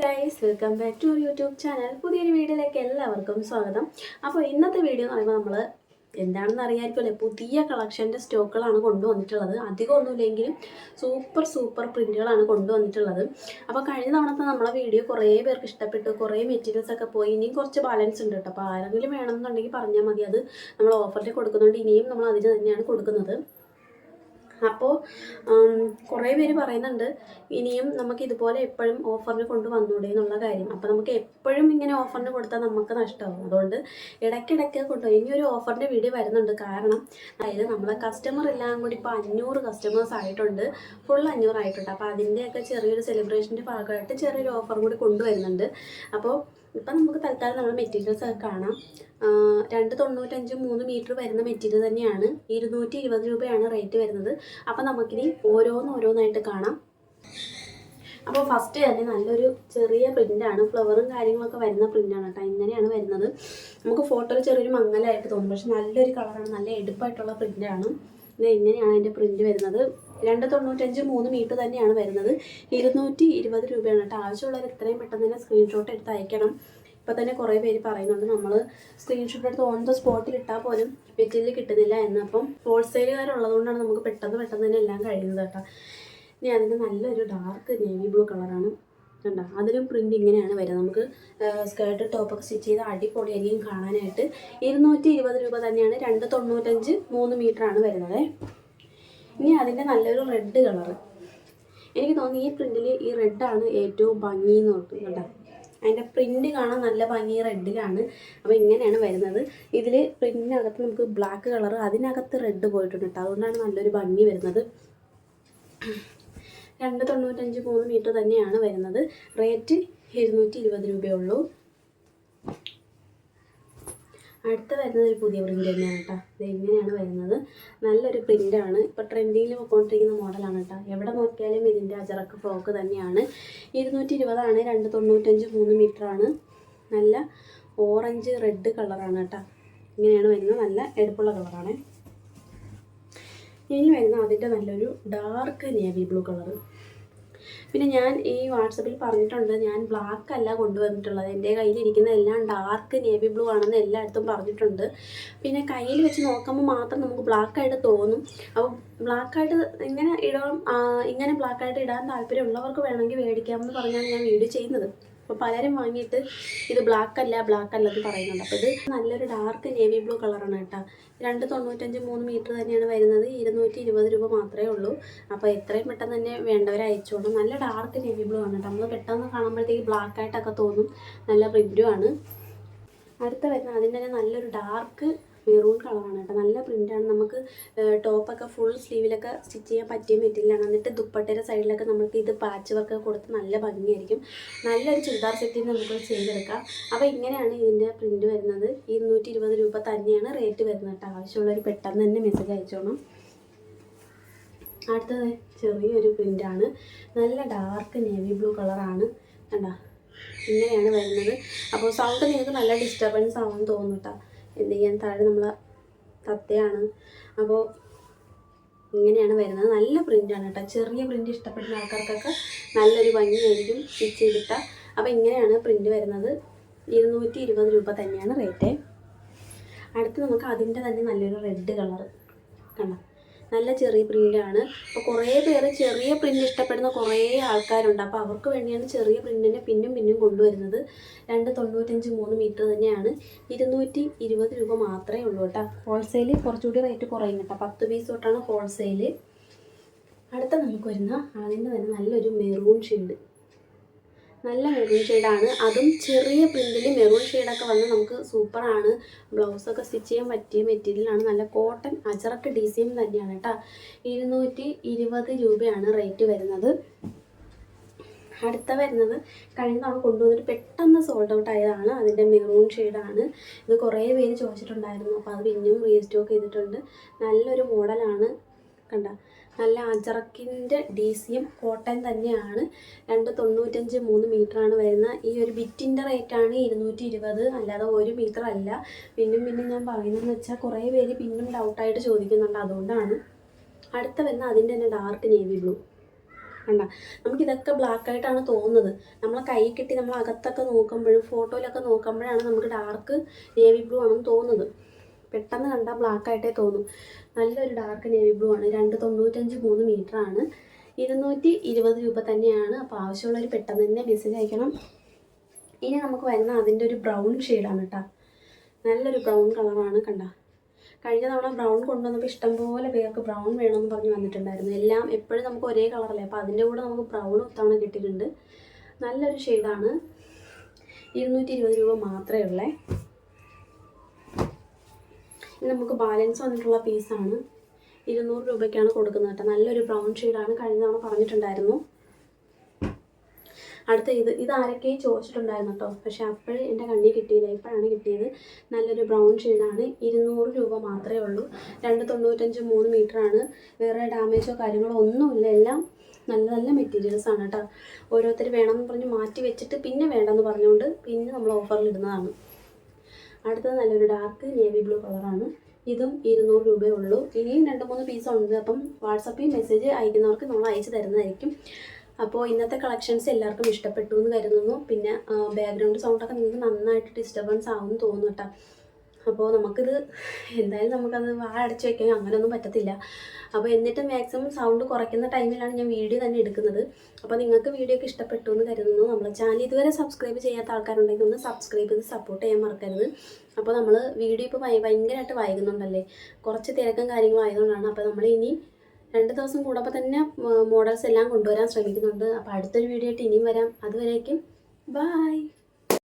Guys welcome back to YouTube channel പുതിയൊരു വീഡിയോയിലേക്ക് എല്ലാവർക്കും സ്വാഗതം. അപ്പോൾ ഇന്നത്തെ വീഡിയോ എന്ന് പറയുമ്പോൾ നമ്മൾ എന്താണെന്ന് അറിയാമായിരിക്കുമല്ലേ പുതിയ കളക്ഷന്റെ സ്റ്റോക്കുകളാണ് കൊണ്ടുവന്നിട്ടുള്ളത്. അധികം ഒന്നുമില്ലെങ്കിലും സൂപ്പർ സൂപ്പർ പ്രിന്റുകളാണ് കൊണ്ടുവന്നിട്ടുള്ളത്. അപ്പോൾ കഴിഞ്ഞ തവണത്തെ നമ്മളെ വീഡിയോ കുറേ പേർക്ക് ഇഷ്ടപ്പെട്ടു. കുറേ മെറ്റീരിയൽസ് ഒക്കെ പോയി. ഇനിയും കുറച്ച് ബാലൻസ് ഉണ്ട് കേട്ടോ. അപ്പോൾ ആരെങ്കിലും വേണമെന്നുണ്ടെങ്കിൽ പറഞ്ഞാൽ മതി. അത് നമ്മൾ ഓഫറിൽ കൊടുക്കുന്നുണ്ട്. ഇനിയും നമ്മൾ അതിന് തന്നെയാണ് കൊടുക്കുന്നത്. അപ്പോൾ കുറേ പേര് പറയുന്നുണ്ട് ഇനിയും നമുക്ക് ഇതുപോലെ എപ്പോഴും ഓഫറിന് കൊണ്ട് വന്നൂടെ എന്നുള്ള കാര്യം. അപ്പോൾ നമുക്ക് എപ്പോഴും ഇങ്ങനെ ഓഫറിന് കൊടുത്താൽ നമുക്ക് നഷ്ടമാവും അതുകൊണ്ട് ഇടയ്ക്കിടയ്ക്ക് കൊണ്ടുപോയി ഇനി ഒരു ഓഫറിന്റെ വീഡിയോ വരുന്നുണ്ട്. കാരണം അതായത് നമ്മളെ കസ്റ്റമർ എല്ലാം കൂടി ഇപ്പോൾ അഞ്ഞൂറ് കസ്റ്റമേഴ്സ് ആയിട്ടുണ്ട്. ഫുൾ അഞ്ഞൂറ് ആയിട്ടുണ്ട് അപ്പോൾ അതിന്റെയൊക്കെ ചെറിയൊരു സെലിബ്രേഷന്റെ ഭാഗമായിട്ട് ചെറിയൊരു ഓഫറും കൂടി കൊണ്ടുവരുന്നുണ്ട്. അപ്പോൾ ഇപ്പം നമുക്ക് തൽക്കാലം നമ്മൾ മെറ്റീരിയൽസ് ഒക്കെ കാണാം. രണ്ട് തൊണ്ണൂറ്റഞ്ച് മൂന്ന് മീറ്റർ വരുന്ന മെറ്റീരിയൽ തന്നെയാണ്. ഇരുന്നൂറ്റി ഇരുപത് രൂപയാണ് റേറ്റ് വരുന്നത്. അപ്പം നമുക്കിനി ഓരോന്ന് ഓരോന്നായിട്ട് കാണാം. അപ്പോൾ ഫസ്റ്റ് തന്നെ നല്ലൊരു ചെറിയ പ്രിന്റാണ് ഫ്ലവറും കാര്യങ്ങളൊക്കെ വരുന്ന പ്രിന്റാണ് കേട്ടോ. ഇങ്ങനെയാണ് വരുന്നത്. നമുക്ക് ഫോട്ടോയിൽ ചെറിയൊരു മങ്ങലായിട്ട് തോന്നും. പക്ഷെ നല്ലൊരു കളറാണ് നല്ല എടുപ്പായിട്ടുള്ള പ്രിന്റാണ് ഇത് ഇങ്ങനെയാണ് അതിന്റെ പ്രിന്റ് വരുന്നത്. രണ്ട് തൊണ്ണൂറ്റഞ്ച് മൂന്ന് മീറ്റർ തന്നെയാണ് വരുന്നത്. ഇരുന്നൂറ്റി ഇരുപത് രൂപയാണ് കേട്ടോ. ആവശ്യമുള്ളവർ എത്രയും പെട്ടെന്ന് തന്നെ സ്ക്രീൻഷോട്ട് എടുത്ത് അയക്കണം. ഇപ്പോൾ തന്നെ കുറേ പേര് പറയുന്നുണ്ട് നമ്മൾ സ്ക്രീൻഷോട്ട് എടുത്ത് ഓൺ ദ സ്പോട്ടിൽ ഇട്ടാൽ പോലും മെറ്റീരിയൽ കിട്ടുന്നില്ല എന്ന് അപ്പം ഹോൾസെയിലുകാരുള്ളതുകൊണ്ടാണ് നമുക്ക് പെട്ടെന്ന് പെട്ടെന്ന് തന്നെ എല്ലാം കഴിയുന്നത് കേട്ടോ. ഇനി അതിന്റെ നല്ലൊരു ഡാർക്ക് നേവി ബ്ലൂ കളറാണ് കണ്ടോ? അതിലും പ്രിന്റ് ഇങ്ങനെയാണ് വരുന്നത്. നമുക്ക് സ്കേർട്ട് ടോപ്പൊക്കെ സ്റ്റിച്ച് ചെയ്ത് അടിപൊളിയായിരിക്കും കാണാനായിട്ട്. ഇരുന്നൂറ്റി ഇരുപത് രൂപ തന്നെയാണ് രണ്ട് തൊണ്ണൂറ്റഞ്ച് മൂന്ന് മീറ്ററാണ് വരുന്നത്. ഇനി അതിന്റെ നല്ലൊരു റെഡ് കളർ എനിക്ക് തോന്നി ഈ പ്രിന്റിൽ ഈ റെഡാണ് ഏറ്റവും ഭംഗി എന്ന് പറഞ്ഞു കേട്ടോ. അതിന്റെ പ്രിന്റ് കാണാൻ നല്ല ഭംഗി റെഡിലാണ് അപ്പോൾ ഇങ്ങനെയാണ് വരുന്നത്. ഇതിൽ പ്രിന്റിനകത്ത് നമുക്ക് ബ്ലാക്ക് കളർ അതിനകത്ത് റെഡ് പോയിട്ടുണ്ട് കേട്ടോ. അതുകൊണ്ടാണ് നല്ലൊരു ഭംഗി വരുന്നത്. രണ്ട് തൊണ്ണൂറ്റഞ്ച് മൂന്ന് മീറ്റർ തന്നെയാണ് വരുന്നത്. റേറ്റ് ഇരുന്നൂറ്റി ഇരുപത് രൂപയുള്ളൂ അടുത്ത വരുന്നത് ഒരു പുതിയ പ്രിന്റ് തന്നെയാണ് കേട്ടോ ഇത് ഇങ്ങനെയാണ് വരുന്നത്. നല്ലൊരു പ്രിന്റാണ് ഇപ്പോൾ ട്രെൻഡിങ്ങിൽ പോയിക്കൊണ്ടിരിക്കുന്ന മോഡലാണ് കേട്ടോ എവിടെ നോക്കിയാലും ഇതിന്റെ അജറക്ക് ഫ്രോക്ക് തന്നെയാണ്. ഇരുന്നൂറ്റി ഇരുപതാണ് രണ്ട് തൊണ്ണൂറ്റഞ്ച് മൂന്ന് ആണ്. നല്ല ഓറഞ്ച് റെഡ് കളറാണ് കേട്ടോ ഇങ്ങനെയാണ് വരുന്നത്. നല്ല എടുപ്പുള്ള കളറാണ് ഇനി വരുന്ന അതിന്റെ നല്ലൊരു ഡാർക്ക് നേവി ബ്ലൂ കളറ് പിന്നെ ഞാൻ ഈ വാട്സപ്പിൽ പറഞ്ഞിട്ടുണ്ട് ഞാൻ ബ്ലാക്ക് അല്ല കൊണ്ടുവന്നിട്ടുള്ളത്. എന്റെ കയ്യിലിരിക്കുന്ന എല്ലാം ഡാർക്ക് നേവി ബ്ലൂ ആണെന്ന് എല്ലായിടത്തും പറഞ്ഞിട്ടുണ്ട്. പിന്നെ കയ്യിൽ വെച്ച് നോക്കുമ്പോൾ മാത്രം നമുക്ക് ബ്ലാക്കായിട്ട് തോന്നും. അപ്പോൾ ബ്ലാക്കായിട്ട് ഇങ്ങനെ ഇടാൻ ഇങ്ങനെ ബ്ലാക്കായിട്ട് ഇടാൻ താല്പര്യമുള്ളവർക്ക് വേണമെങ്കിൽ മേടിക്കാമെന്ന് പറഞ്ഞാണ് ഞാൻ വീഡിയോ ചെയ്യുന്നത്. അപ്പോൾ പലരും വാങ്ങിയിട്ട് ഇത് ബ്ലാക്ക് അല്ല ബ്ലാക്ക് അല്ല എന്ന് പറയുന്നുണ്ട്. അപ്പോൾ ഇത് നല്ലൊരു ഡാർക്ക് നേവി ബ്ലൂ കളറാണ് കേട്ടോ. രണ്ട് തൊണ്ണൂറ്റഞ്ച് മൂന്ന് മീറ്റർ തന്നെയാണ് വരുന്നത്. ഇരുന്നൂറ്റി ഇരുപത് രൂപ മാത്രമേ ഉള്ളൂ. അപ്പോൾ എത്രയും പെട്ടെന്ന് തന്നെ വേണ്ടവർ അയച്ചോളും. നല്ല ഡാർക്ക് നേവി ബ്ലൂ ആണ് കേട്ടോ. നമ്മൾ പെട്ടെന്ന് കാണുമ്പോഴത്തേക്ക് ബ്ലാക്ക് ആയിട്ടൊക്കെ തോന്നും. നല്ല പ്രിന്റും ആണ്. അടുത്ത വരുന്ന അതിന്റെ തന്നെ നല്ലൊരു ഡാർക്ക് മെറൂൺ കളറാണ് കേട്ടോ. നല്ല പ്രിന്റാണ് നമുക്ക് ടോപ്പൊക്കെ ഫുൾ സ്ലീവിലൊക്കെ സ്റ്റിച്ച് ചെയ്യാൻ പറ്റിയ മെറ്റീരിയലാണ് എന്നിട്ട് ദുപ്പട്ടയുടെ സൈഡിലൊക്കെ നമുക്ക് ഇത് പാച്ച് വർക്ക് കൊടുത്ത് നല്ല ഭംഗിയായിരിക്കും. നല്ലൊരു ചുരിദാർ സെറ്റിൽ നമുക്ക് ചെയ്തെടുക്കാം. അപ്പോൾ ഇങ്ങനെയാണ് ഇതിന്റെ പ്രിന്റ് വരുന്നത്. ഇരുന്നൂറ്റി ഇരുപത് രൂപ തന്നെയാണ് റേറ്റ് വരുന്നത് കേട്ടോ. ആവശ്യമുള്ളവർ പെട്ടെന്ന് തന്നെ മെസ്സേജ് അയച്ചോണം. അടുത്തത് ചെറിയൊരു പ്രിന്റാണ് നല്ല ഡാർക്ക് നേവി ബ്ലൂ കളറാണ് കണ്ടോ? ഇങ്ങനെയാണ് വരുന്നത്. അപ്പോൾ സൗണ്ട് നിങ്ങൾക്ക് നല്ല ഡിസ്റ്റർബൻസ് ആവാൻ തോന്നുട്ടാ എന്ത് ചെയ്യാൻ താഴെ നമ്മൾ തത്തയാണ്. അപ്പോൾ ഇങ്ങനെയാണ് വരുന്നത്. നല്ല പ്രിന്റാണ് കേട്ടോ. ചെറിയ പ്രിന്റ് ഇഷ്ടപ്പെടുന്ന ആൾക്കാർക്കൊക്കെ നല്ലൊരു ഭംഗിയായിരിക്കും സ്റ്റിച്ച് ചെയ്തിട്ട അപ്പോൾ ഇങ്ങനെയാണ് പ്രിന്റ് വരുന്നത്. ഇരുന്നൂറ്റി ഇരുപത് രൂപ തന്നെയാണ് റേറ്റ് അടുത്ത് നമുക്ക് അതിന്റെ തന്നെ നല്ലൊരു റെഡ് കളർ കണ്ടോ? നല്ല ചെറിയ പ്രിന്റാണ് അപ്പോൾ കുറേ പേര് ചെറിയ പ്രിന്റ് ഇഷ്ടപ്പെടുന്ന കുറേ ആൾക്കാരുണ്ട്. അപ്പോൾ അവർക്ക് വേണ്ടിയാണ് ചെറിയ പ്രിന്റിനെ പിന്നും പിന്നും കൊണ്ടുവരുന്നത്. രണ്ട് തൊണ്ണൂറ്റഞ്ച് മൂന്ന് മീറ്റർ തന്നെയാണ്. ഇരുന്നൂറ്റി ഇരുപത് രൂപ മാത്രമേ ഉള്ളൂ കേട്ടോ. ഹോൾസെയിൽ കുറച്ചുകൂടി റേറ്റ് കുറയും കേട്ടോ. പത്ത് പീസ് തൊട്ടാണ് ഹോൾസെയിൽ അടുത്ത നമുക്ക് വരുന്ന അതിന്റെ തന്നെ നല്ലൊരു മെറൂൺ ഷെയ്ഡ് നല്ല മെറൂൺ ഷെയ്ഡാണ് അതും ചെറിയ പ്രിന്റിൽ മെറൂൺ ഷെയ്ഡൊക്കെ വന്ന് നമുക്ക് സൂപ്പറാണ് ബ്ലൗസൊക്കെ സ്റ്റിച്ച് ചെയ്യാൻ പറ്റിയ മെറ്റീരിയലാണ് നല്ല കോട്ടൺ അജറക്ക് ഡിസൈൻ തന്നെയാണ് കേട്ടോ. ഇരുന്നൂറ്റി ഇരുപത് രൂപയാണ് റേറ്റ് വരുന്നത്. അടുത്ത വരുന്നത് കഴിഞ്ഞ തവണ കൊണ്ടുവന്നിട്ട് പെട്ടെന്ന് സോൾഡ് ഔട്ട് ആയതാണ് അതിന്റെ മെറൂൺ ഷെയ്ഡാണ് ഇത് കുറേ പേര് ചോദിച്ചിട്ടുണ്ടായിരുന്നു. അപ്പോൾ അത് പിന്നെയും റീസ്റ്റോക്ക് ചെയ്തിട്ടുണ്ട്. നല്ലൊരു മോഡലാണ് കണ്ട? നല്ല അജറക്കിന്റെ ഡി സി എം കോട്ടൺ തന്നെയാണ്. രണ്ട് തൊണ്ണൂറ്റഞ്ച് മൂന്ന് മീറ്ററാണ് വരുന്ന ഈ ഒരു ബിറ്റിന്റെ റേറ്റാണ് ഇരുന്നൂറ്റി ഇരുപത് അല്ലാതെ ഒരു മീറ്റർ അല്ല പിന്നും പിന്നും ഞാൻ പറയുന്നതെന്ന് വെച്ചാൽ കുറേ പേര് പിന്നും ഡൗട്ടായിട്ട് ചോദിക്കുന്നുണ്ട്. അതുകൊണ്ടാണ്. അടുത്ത വരുന്ന അതിന്റെ തന്നെ ഡാർക്ക് നേവി ബ്ലൂ കണ്ട? നമുക്കിതൊക്കെ ബ്ലാക്ക് ആയിട്ടാണ് തോന്നുന്നത്. നമ്മളെ കൈ കിട്ടി നമ്മൾ അകത്തൊക്കെ നോക്കുമ്പോഴും ഫോട്ടോയിലൊക്കെ നോക്കുമ്പോഴാണ് നമുക്ക് ഡാർക്ക് നേവി ബ്ലൂ ആണെന്ന് തോന്നുന്നത്. പെട്ടെന്ന് കണ്ടാൽ ബ്ലാക്ക് ആയിട്ടേ തോന്നും. നല്ലൊരു ഡാർക്ക് നേവി ബ്ലൂ ആണ്. രണ്ട് തൊണ്ണൂറ്റഞ്ച് മൂന്ന് മീറ്റർ ആണ്. ഇരുന്നൂറ്റി ഇരുപത് രൂപ തന്നെയാണ്. അപ്പോൾ ആവശ്യമുള്ളവർ പെട്ടെന്ന് തന്നെ മെസ്സേജ് അയക്കണം. ഇനി നമുക്ക് വരുന്ന അതിന്റെ ഒരു ബ്രൗൺ ഷെയ്ഡാണ് കേട്ടോ നല്ലൊരു ബ്രൗൺ കളറാണ് കണ്ട. കഴിഞ്ഞ തവണ ബ്രൗൺ കൊണ്ടുവന്നപ്പോൾ ഇഷ്ടംപോലെ പേർക്ക് ബ്രൗൺ വേണമെന്ന് പറഞ്ഞ് വന്നിട്ടുണ്ടായിരുന്നു. എല്ലാം എപ്പോഴും നമുക്ക് ഒരേ കളറല്ലേ അപ്പോൾ അതിന്റെ കൂടെ നമുക്ക് ബ്രൗൺ ഒത്തവണ കിട്ടിയിട്ടുണ്ട്. നല്ലൊരു ഷെയ്ഡാണ് ഇരുന്നൂറ്റി ഇരുപത് രൂപ മാത്രമേ ഉള്ളേ. നമുക്ക് ബാലൻസ് വന്നിട്ടുള്ള പീസാണ് ഇരുന്നൂറ് രൂപയ്ക്കാണ് കൊടുക്കുന്നത് കേട്ടോ. നല്ലൊരു ബ്രൗൺ ഷെയ്ഡാണ് കഴിഞ്ഞ തവണ പറഞ്ഞിട്ടുണ്ടായിരുന്നു. അടുത്ത ഇത് ഇത് ആരൊക്കെ ചോദിച്ചിട്ടുണ്ടായിരുന്നു കേട്ടോ. പക്ഷേ അപ്പോഴേ എന്റെ കണ്ണി കിട്ടിയില്ല. ഇപ്പോഴാണ് കിട്ടിയത്. നല്ലൊരു ബ്രൗൺ ഷെയ്ഡാണ് ഇരുന്നൂറ് രൂപ മാത്രമേ ഉള്ളൂ. രണ്ട് തൊണ്ണൂറ്റഞ്ച് മൂന്ന് മീറ്ററാണ് വേറെ ഡാമേജോ കാര്യങ്ങളോ ഒന്നുമില്ല. എല്ലാം നല്ല നല്ല മെറ്റീരിയൽസ് ആണ് കേട്ടോ. ഓരോരുത്തർ വേണമെന്ന് പറഞ്ഞ് മാറ്റി വെച്ചിട്ട് പിന്നെ വേണ്ടെന്ന് പറഞ്ഞുകൊണ്ട് പിന്നെ നമ്മൾ ഓഫറിൽ ഇടുന്നതാണ്. അടുത്തത് നല്ലൊരു ഡാർക്ക് നേവി ബ്ലൂ കളറാണ് ഇതും ഇരുന്നൂറ് രൂപയേ ഉള്ളൂ. ഇനിയും രണ്ട് മൂന്ന് പീസ് ഉണ്ട്. അപ്പം വാട്സപ്പിൽ മെസ്സേജ് അയക്കുന്നവർക്ക് നമ്മൾ അയച്ചു തരുന്നതായിരിക്കും. അപ്പോൾ ഇന്നത്തെ കളക്ഷൻസ് എല്ലാവർക്കും ഇഷ്ടപ്പെട്ടു എന്ന് കരുതുന്നു. പിന്നെ ബാക്ക്ഗ്രൗണ്ട് സൗണ്ടൊക്കെ നിങ്ങൾക്ക് നന്നായിട്ട് ഡിസ്റ്റർബൻസ് ആവും തോന്നുന്നു കേട്ടോ. അപ്പോൾ നമുക്കിത് എന്തായാലും നമുക്കത് വാ വയ്ക്കാൻ അങ്ങനെയൊന്നും പറ്റത്തില്ല. അപ്പോൾ എന്നിട്ട് മാക്സിമം സൗണ്ട് കുറയ്ക്കുന്ന ടൈമിലാണ് ഞാൻ വീഡിയോ തന്നെ എടുക്കുന്നത്. അപ്പോൾ നിങ്ങൾക്ക് വീഡിയോ ഒക്കെ ഇഷ്ടപ്പെട്ടു എന്ന് കരുതുന്നു. നമ്മളെ ചാനൽ ഇതുവരെ സബ്സ്ക്രൈബ് ചെയ്യാത്ത ആൾക്കാരുണ്ടെങ്കിൽ ഒന്ന് സബ്സ്ക്രൈബ് ചെയ്ത് സപ്പോർട്ട് ചെയ്യാൻ മറക്കരുത്. അപ്പോൾ നമ്മൾ വീഡിയോ ഇപ്പോൾ ഭയങ്കരമായിട്ട് വൈകുന്നുണ്ടല്ലേ? കുറച്ച് തിരക്കും കാര്യങ്ങളും ആയതുകൊണ്ടാണ്. അപ്പോൾ നമ്മൾ ഇനി രണ്ട് ദിവസം കൂടുമ്പോൾ തന്നെ മോഡൽസ് എല്ലാം കൊണ്ടുവരാൻ ശ്രമിക്കുന്നുണ്ട്. അപ്പോൾ അടുത്തൊരു വീഡിയോ ആയിട്ട് ഇനിയും വരാം. അതുവരേക്കും ബായ്